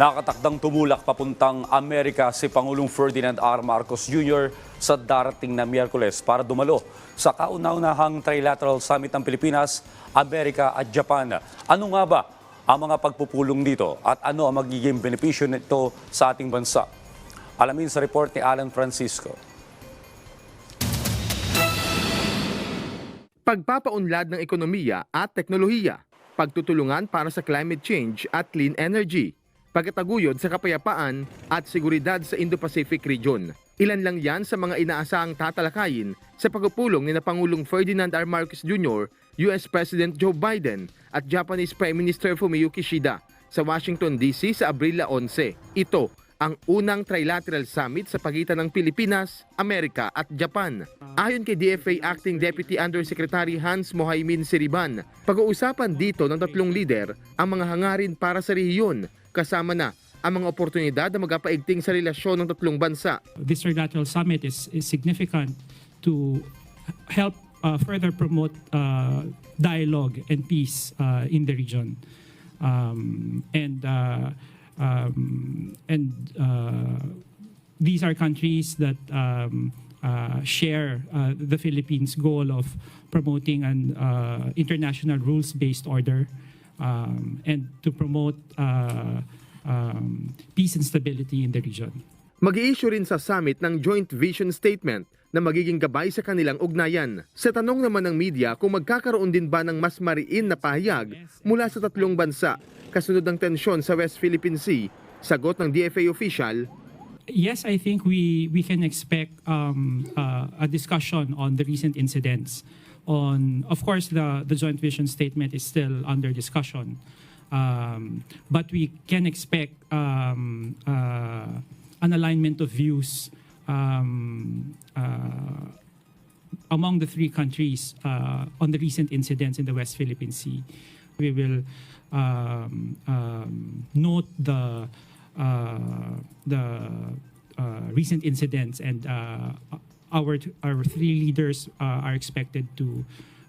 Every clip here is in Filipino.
Nakatakdang tumulak papuntang Amerika si Pangulong Ferdinand R. Marcos Jr. sa darating na Miyerkules para dumalo sa kauna-unahang trilateral summit ng Pilipinas, Amerika at Japan. Ano nga ba ang mga pagpupulong dito at ano ang magiging benepisyo nito sa ating bansa? Alamin sa report ni Alan Francisco. pagpapaunlad ng ekonomiya at teknolohiya, pagtutulungan para sa climate change at clean energy, pagkataguyod sa kapayapaan at seguridad sa Indo-Pacific region. Ilan lang yan sa mga inaasahang tatalakayin sa pagpupulong ni Pangulong Ferdinand R. Marcos Jr., US President Joe Biden at Japanese Prime Minister Fumio Kishida sa Washington DC sa Abril 11. Ito ang unang trilateral summit sa pagitan ng Pilipinas, Amerika at Japan. Ayon kay DFA Acting Deputy Undersecretary Hans Mohaimin Siriban, pag-uusapan dito ng tatlong lider ang mga hangarin para sa rehiyon, kasama na ang mga oportunidad na magapaigting sa relasyon ng tatlong bansa. this trilateral summit is, is significant to help uh, further promote uh, dialogue and peace uh, in the region. Um, and uh, um, and uh, these are countries that um, uh, share uh, the Philippines' goal of promoting an uh, international rules-based order um, and to promote uh, um, peace and stability in the region. mag issue rin sa summit ng Joint Vision Statement na magiging gabay sa kanilang ugnayan. Sa tanong naman ng media kung magkakaroon din ba ng mas mariin na pahayag mula sa tatlong bansa kasunod ng tensyon sa West Philippine Sea, sagot ng DFA official, Yes, I think we we can expect um, uh, a discussion on the recent incidents. On, of course, the the joint vision statement is still under discussion, um, but we can expect um, uh, an alignment of views um, uh, among the three countries uh, on the recent incidents in the West Philippine Sea. We will um, um, note the uh, the uh, recent incidents, and uh, our our three leaders uh, are expected to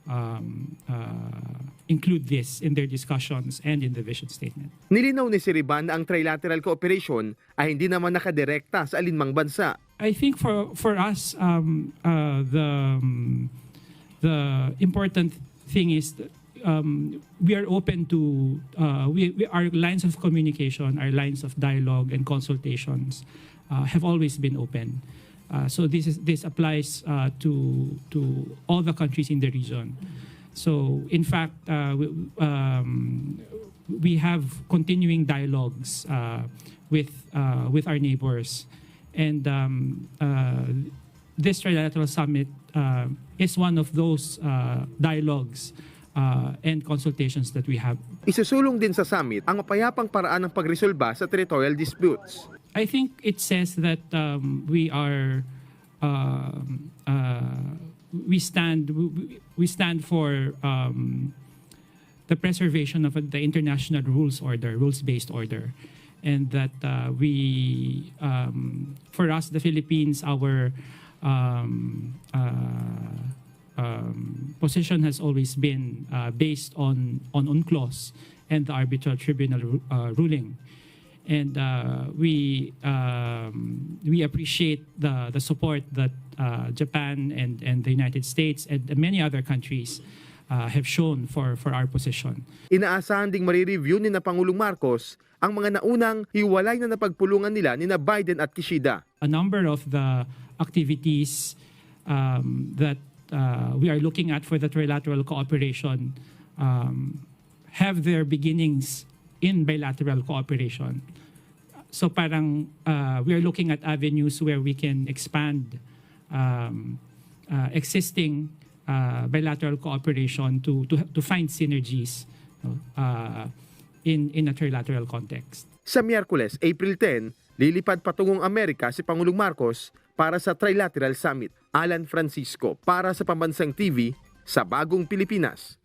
um, uh, include this in their discussions and in the vision statement. nilinaw ni Siriban na ang trilateral cooperation ay hindi naman nakadirekta sa alinmang bansa. I think for for us, um, uh, the um, the important thing is that, um, we are open to uh, we, we our lines of communication, our lines of dialogue and consultations uh, have always been open. Uh, so this is this applies uh, to to all the countries in the region. So in fact, uh, we, um, we have continuing dialogues uh, with uh, with our neighbors, and um, uh, this trilateral summit uh, is one of those uh, dialogues uh, and consultations that we have. Isusulong din sa summit ang mapayapang paraan ng pagresolba sa territorial disputes. I think it says that um, we are um, uh, we stand we, we stand for um, the preservation of the international rules order, rules based order, and that uh, we um, for us the Philippines our um, uh, um, position has always been uh, based on on UNCLOS and the arbitral tribunal uh, ruling and uh, we um, we appreciate the the support that uh, Japan and and the United States and many other countries uh, have shown for for our position. Inaasahan ding marireview ni na Pangulong Marcos ang mga naunang hiwalay na napagpulungan nila ni na Biden at Kishida. A number of the activities um, that uh, we are looking at for the trilateral cooperation um, have their beginnings in bilateral cooperation. So parang uh, we are looking at avenues where we can expand um, uh, existing uh, bilateral cooperation to, to, to find synergies uh, in, in a trilateral context. Sa Miyerkules, April 10, lilipad patungong Amerika si Pangulong Marcos para sa Trilateral Summit. Alan Francisco para sa Pambansang TV sa Bagong Pilipinas.